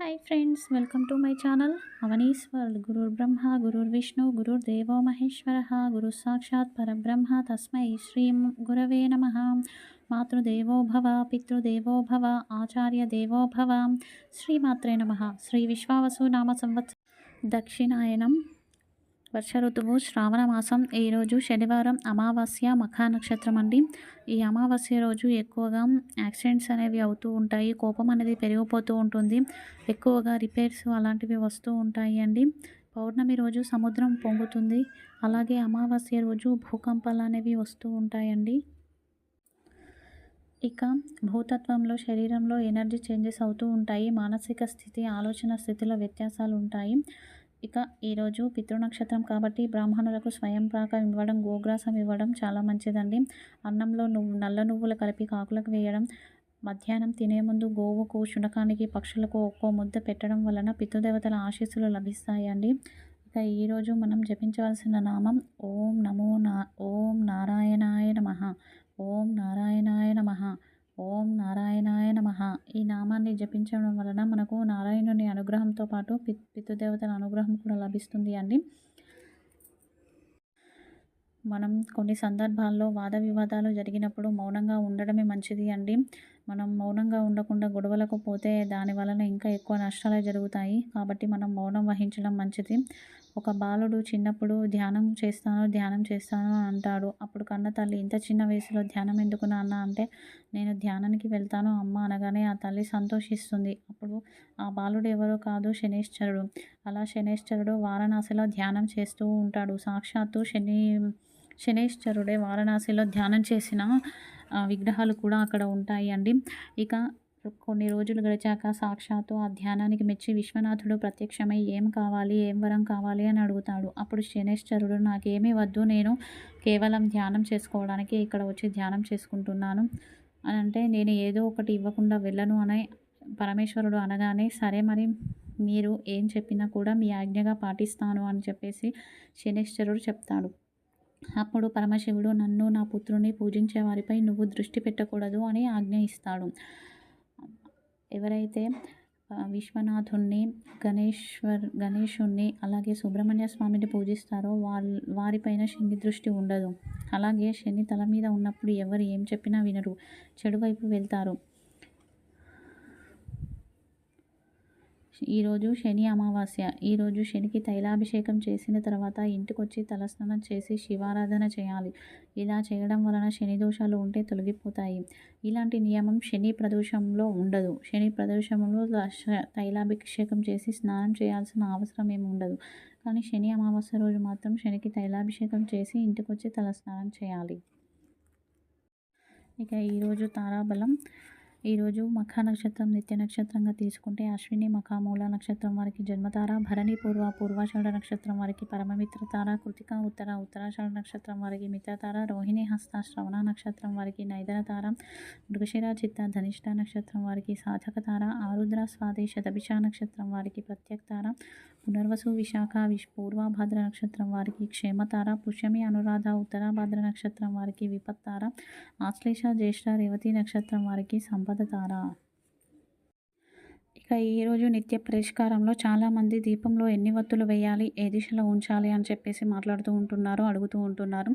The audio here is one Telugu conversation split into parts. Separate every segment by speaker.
Speaker 1: hi friends welcome to my channel Avani's world గురుర్ బ్రహ్మ గురుర్ విష్ణు గురుర్ దేవో మహేశ్వర గురు సాక్షాత్ పరబ్రహ్మ తస్మై శ్రీం గురవే నమ మాతృదేవో భవ పితృదేవో భవ ఆచార్య దేవో భవ శ్రీమాత్రే నమ శ్రీ విశ్వావసు నామ సంవత్సర దక్షిణాయనం వర్ష ఋతువు శ్రావణ మాసం ఈరోజు శనివారం అమావాస్య మఖా నక్షత్రం అండి ఈ అమావాస్య రోజు ఎక్కువగా యాక్సిడెంట్స్ అనేవి అవుతూ ఉంటాయి కోపం అనేది పెరిగిపోతూ ఉంటుంది ఎక్కువగా రిపేర్స్ అలాంటివి వస్తూ ఉంటాయి అండి పౌర్ణమి రోజు సముద్రం పొంగుతుంది అలాగే అమావాస్య రోజు భూకంపాలు అనేవి వస్తూ ఉంటాయండి ఇక భూతత్వంలో శరీరంలో ఎనర్జీ చేంజెస్ అవుతూ ఉంటాయి మానసిక స్థితి ఆలోచన స్థితిలో వ్యత్యాసాలు ఉంటాయి ఇక ఈరోజు పితృనక్షత్రం కాబట్టి బ్రాహ్మణులకు స్వయం ప్రాకం ఇవ్వడం గోగ్రాసం ఇవ్వడం చాలా మంచిదండి అన్నంలో నువ్వు నల్ల నువ్వులు కలిపి కాకులకు వేయడం మధ్యాహ్నం తినే ముందు గోవుకు శునకానికి పక్షులకు ఒక్కో ముద్ద పెట్టడం వలన పితృదేవతల ఆశీస్సులు లభిస్తాయండి ఇక ఈరోజు మనం జపించవలసిన నామం ఓం నమో నా ఓం నారాయణాయ నమ ఓం నారాయణ నామాన్ని జపించడం వలన మనకు నారాయణుని అనుగ్రహంతో పాటు పితృదేవతల అనుగ్రహం కూడా లభిస్తుంది అండి మనం కొన్ని సందర్భాల్లో వాద వివాదాలు జరిగినప్పుడు మౌనంగా ఉండడమే మంచిది అండి మనం మౌనంగా ఉండకుండా గొడవలకు పోతే దాని వలన ఇంకా ఎక్కువ నష్టాలే జరుగుతాయి కాబట్టి మనం మౌనం వహించడం మంచిది ఒక బాలుడు చిన్నప్పుడు ధ్యానం చేస్తాను ధ్యానం చేస్తాను అంటాడు అప్పుడు కన్న తల్లి ఇంత చిన్న వయసులో ధ్యానం ఎందుకు నాన్న అంటే నేను ధ్యానానికి వెళ్తాను అమ్మ అనగానే ఆ తల్లి సంతోషిస్తుంది అప్పుడు ఆ బాలుడు ఎవరో కాదు శనేశ్వరుడు అలా శనేశ్వరుడు వారణాసిలో ధ్యానం చేస్తూ ఉంటాడు సాక్షాత్తు శని శనేశ్వరుడే వారణాసిలో ధ్యానం చేసిన విగ్రహాలు కూడా అక్కడ ఉంటాయి అండి ఇక కొన్ని రోజులు గడిచాక సాక్షాత్తు ఆ ధ్యానానికి మెచ్చి విశ్వనాథుడు ప్రత్యక్షమై ఏం కావాలి ఏం వరం కావాలి అని అడుగుతాడు అప్పుడు శనేశ్వరుడు నాకేమీ వద్దు నేను కేవలం ధ్యానం చేసుకోవడానికి ఇక్కడ వచ్చి ధ్యానం చేసుకుంటున్నాను అని అంటే నేను ఏదో ఒకటి ఇవ్వకుండా వెళ్ళను అనే పరమేశ్వరుడు అనగానే సరే మరి మీరు ఏం చెప్పినా కూడా మీ ఆజ్ఞగా పాటిస్తాను అని చెప్పేసి శనేశ్వరుడు చెప్తాడు అప్పుడు పరమశివుడు నన్ను నా పుత్రుని పూజించే వారిపై నువ్వు దృష్టి పెట్టకూడదు అని ఆజ్ఞాయిస్తాడు ఎవరైతే విశ్వనాథుణ్ణి గణేశ్వర్ గణేషుణ్ణి అలాగే సుబ్రహ్మణ్య స్వామిని పూజిస్తారో వాళ్ళ వారిపైన శని దృష్టి ఉండదు అలాగే శని తల మీద ఉన్నప్పుడు ఎవరు ఏం చెప్పినా వినరు చెడు వైపు వెళ్తారు ఈరోజు శని అమావాస్య ఈరోజు శనికి తైలాభిషేకం చేసిన తర్వాత ఇంటికొచ్చి తలస్నానం చేసి శివారాధన చేయాలి ఇలా చేయడం వలన శని దోషాలు ఉంటే తొలగిపోతాయి ఇలాంటి నియమం శని ప్రదోషంలో ఉండదు శని ప్రదోషంలో తైలాభిషేకం చేసి స్నానం చేయాల్సిన అవసరం ఏమి ఉండదు కానీ శని అమావాస్య రోజు మాత్రం శనికి తైలాభిషేకం చేసి ఇంటికొచ్చి తలస్నానం చేయాలి ఇక ఈరోజు తారాబలం ఈరోజు మఖా నక్షత్రం నిత్య నక్షత్రంగా తీసుకుంటే అశ్విని మఖా మూల నక్షత్రం వారికి జన్మతార భరణి పూర్వ పూర్వాషాఢ నక్షత్రం వారికి పరమమిత్రతార కృతిక ఉత్తర ఉత్తరాషాఢ నక్షత్రం వారికి మిత్రతార రోహిణి హస్త శ్రవణ నక్షత్రం వారికి నైదనతార మృగశిర చిత్త ధనిష్ట నక్షత్రం వారికి సాధకతార ఆరుద్ర స్వాతి శతభిష నక్షత్రం వారికి ప్రత్యక్తార పునర్వసు విశాఖ విష్ పూర్వభద్ర నక్షత్రం వారికి క్షేమతార పుష్యమి అనురాధ ఉత్తరాభద్ర నక్షత్రం వారికి విపత్తార ఆశ్లేష జ్యేష్ఠ రేవతి నక్షత్రం వారికి సంపద దీపధార ఇక ఈరోజు నిత్య పరిష్కారంలో చాలామంది దీపంలో ఎన్ని వత్తులు వేయాలి ఏ దిశలో ఉంచాలి అని చెప్పేసి మాట్లాడుతూ ఉంటున్నారు అడుగుతూ ఉంటున్నారు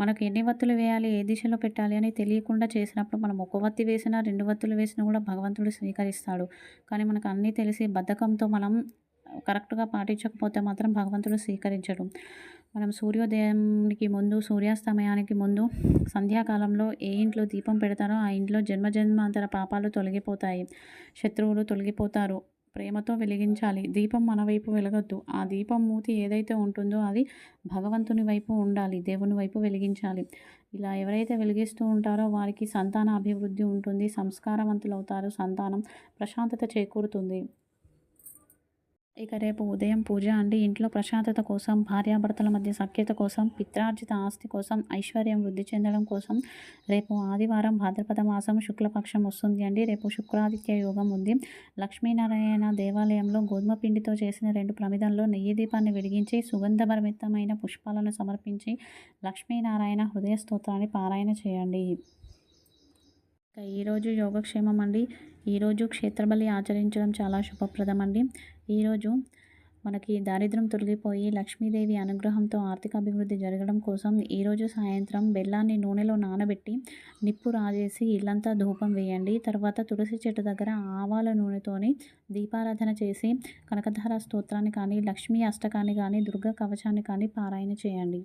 Speaker 1: మనకు ఎన్ని వత్తులు వేయాలి ఏ దిశలో పెట్టాలి అని తెలియకుండా చేసినప్పుడు మనం ఒక వత్తి వేసినా రెండు వత్తులు వేసినా కూడా భగవంతుడు స్వీకరిస్తాడు కానీ మనకు అన్నీ తెలిసి బద్ధకంతో మనం కరెక్ట్గా పాటించకపోతే మాత్రం భగవంతుడు స్వీకరించడం మనం సూర్యోదయానికి ముందు సూర్యాస్తమయానికి ముందు సంధ్యాకాలంలో ఏ ఇంట్లో దీపం పెడతారో ఆ ఇంట్లో జన్మజన్మాంతర పాపాలు తొలగిపోతాయి శత్రువులు తొలగిపోతారు ప్రేమతో వెలిగించాలి దీపం మన వైపు వెలగద్దు ఆ దీపం మూతి ఏదైతే ఉంటుందో అది భగవంతుని వైపు ఉండాలి దేవుని వైపు వెలిగించాలి ఇలా ఎవరైతే వెలిగిస్తూ ఉంటారో వారికి సంతాన అభివృద్ధి ఉంటుంది సంస్కారవంతులు అవుతారు సంతానం ప్రశాంతత చేకూరుతుంది ఇక రేపు ఉదయం పూజ అండి ఇంట్లో ప్రశాంతత కోసం భార్యాభర్తల మధ్య సఖ్యత కోసం పిత్రార్జిత ఆస్తి కోసం ఐశ్వర్యం వృద్ధి చెందడం కోసం రేపు ఆదివారం భాద్రపద మాసం శుక్లపక్షం వస్తుంది అండి రేపు శుక్రాదిత్య యోగం ఉంది లక్ష్మీనారాయణ దేవాలయంలో గోధుమ పిండితో చేసిన రెండు ప్రమిదంలో నెయ్యి దీపాన్ని వెలిగించి సుగంధభరితమైన పుష్పాలను సమర్పించి లక్ష్మీనారాయణ హృదయ స్తోత్రాన్ని పారాయణ చేయండి ఇక ఈరోజు యోగక్షేమం అండి ఈరోజు క్షేత్రబలి ఆచరించడం చాలా శుభప్రదం అండి ఈరోజు మనకి దారిద్ర్యం తొలగిపోయి లక్ష్మీదేవి అనుగ్రహంతో ఆర్థిక అభివృద్ధి జరగడం కోసం ఈరోజు సాయంత్రం బెల్లాన్ని నూనెలో నానబెట్టి నిప్పు రాజేసి ఇల్లంతా ధూపం వేయండి తర్వాత తులసి చెట్టు దగ్గర ఆవాల నూనెతోని దీపారాధన చేసి కనకధార స్తోత్రాన్ని కానీ లక్ష్మీ అష్టకాన్ని కానీ దుర్గా కవచాన్ని కానీ పారాయణ చేయండి